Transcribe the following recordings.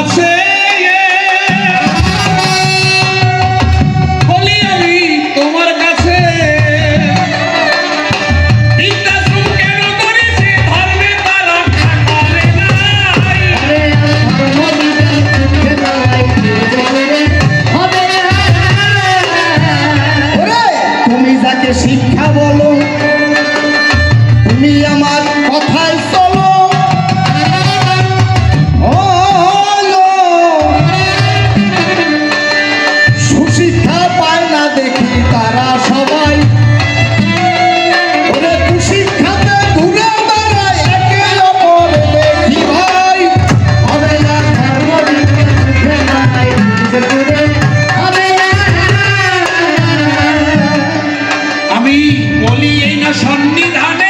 আছে বলি এই না সন্নিধানে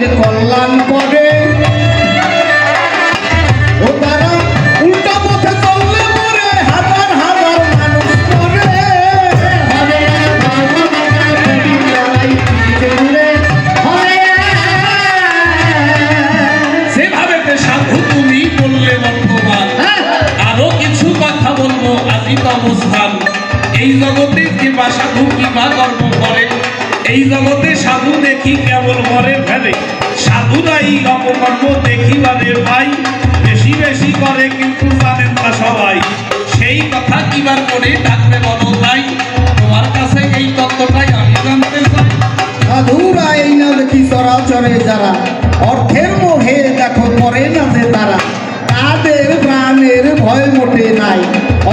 জনমানবের কল্যাণ করে। ও তারা উল্টা পথে চললে পরে হাজার মানুষ করে। সেভাবে সাধু তুমি বললে বর্তমান আরও কিছু কথা বলব আজিত অবস্থান এই জগতে যে বা সাধু কিবা কর্ম করে এই জগতে সাধু দেখি কেবল মরে ফেলে। সাধুরাই অপকর্ম দেখিবারে ভাই বেশি বেশি করে কিন্তু জানেন না সবাই। সেই কথা কিবার করে ডাকবে বলো তাই তোমার কাছে এই তত্ত্বটাই আমি জানতে চাই। সাধুরা এই না দেখি চরাচরে যারা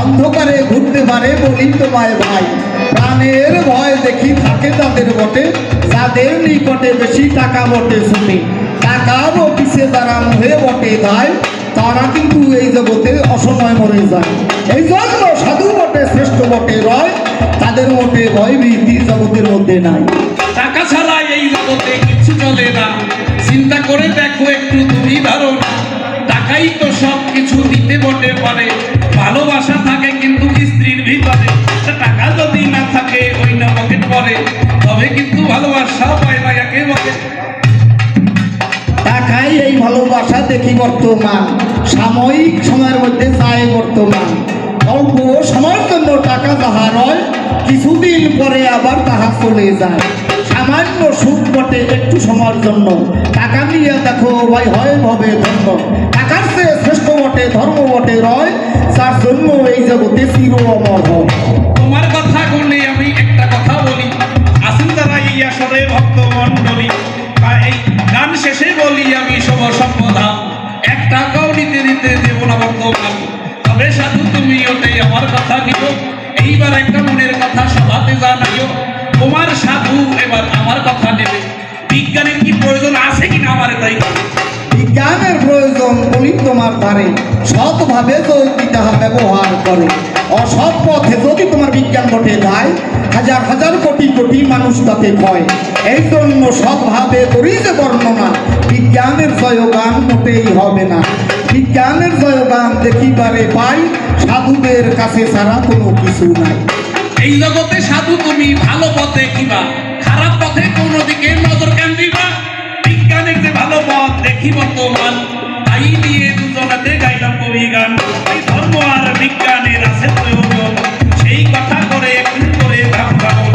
অন্ধকারে ঘুরতে পারে বলি তোমায় ভাই। প্রাণের ভয় দেখি থাকে তাদের বটে, যাদের নিকটে বেশি টাকা বটে শুনি টাকার অফিসে তারা মোহে বটে তাই তারা কিন্তু এই জগতে অসময় মরে যায়। এই জন্য সাধু বটে, শ্রেষ্ঠ বটে রয়, তাদের মধ্যে ভয় ভীতি জগতের মধ্যে নাই। টাকা ছাড়া এই জগতে কিছু চলে না। চিন্তা করে দেখো একটু তুমি ধরো না টাকাই তো সব কিছু দিতে বটে পারে। ভালোবাসা থাকে কিন্তু স্ত্রীর ভিতরে টাকা যদি না থাকে, ওই না পকেট পরে। তবে কিন্তু ভালোবাসা পায় না, একে বলে। টাকাই এই ভালোবাসা দেখি বর্তমান। সাময়িক সময়ের মধ্যে চায় বর্তমান। অল্প সময়ের জন্য টাকা যাহা রয়, কিছুদিন পরে আবার তাহা চলে যায়। সামান্য সুখ বটে একটু সময়ের জন্য। টাকা নিয়ে দেখো, ভাই, হয় ভবে ধন্য। টাকার চেয়ে শ্রেষ্ঠ বটে ধর্ম বটে রয়, যার জন্য এই জগতে চির অমর। তোমার কথা বলে আমি একটা কথা বলি। আসুন তারা এই আসরে ভক্ত মণ্ডলী এই গান শেষে বলি আমি শুভ সম্পদা। এক টাকাও নিতে নিতে দেব না বর্তমান তবে সাধু, তুমি ওটাই আমার কথা নিও এইবার একটা মনের কথা সভাতে জানাইও। তোমার সাধু এবার আমার কথা নেবে। বিজ্ঞানের কি প্রয়োজন আছে কিনা আমার তাই বলো। বিজ্ঞানের প্রয়োজন বলি তোমার ধারে। সৎভাবে যদি তাহা ব্যবহার করে, অসৎ পথে যদি তোমার বিজ্ঞান ঘটে যায়, হাজার হাজার কোটি কোটি মানুষ তাতে ভয়। এই জন্য সবভাবে করি যে বর্ণনা, বিজ্ঞানের জয়গান মোটেই হবে না। বিজ্ঞানের জয়গান দেখিবারে পাই, সাধুদের কাছে ছাড়া কোনো কিছু নাই। এই জগতে সাধু তুমি ভালো পথে কিবা, খারাপ পথে কোনো দিকে নজর কেন দিবা? বিজ্ঞানের দেখি বর্তমান তাই দিয়ে দুজনাতে গাইলাম কবি গান। ওই ধর্ম আর বিজ্ঞানের আছে প্রয়োজন। সেই কথা করে, একটু করে ভাবলাম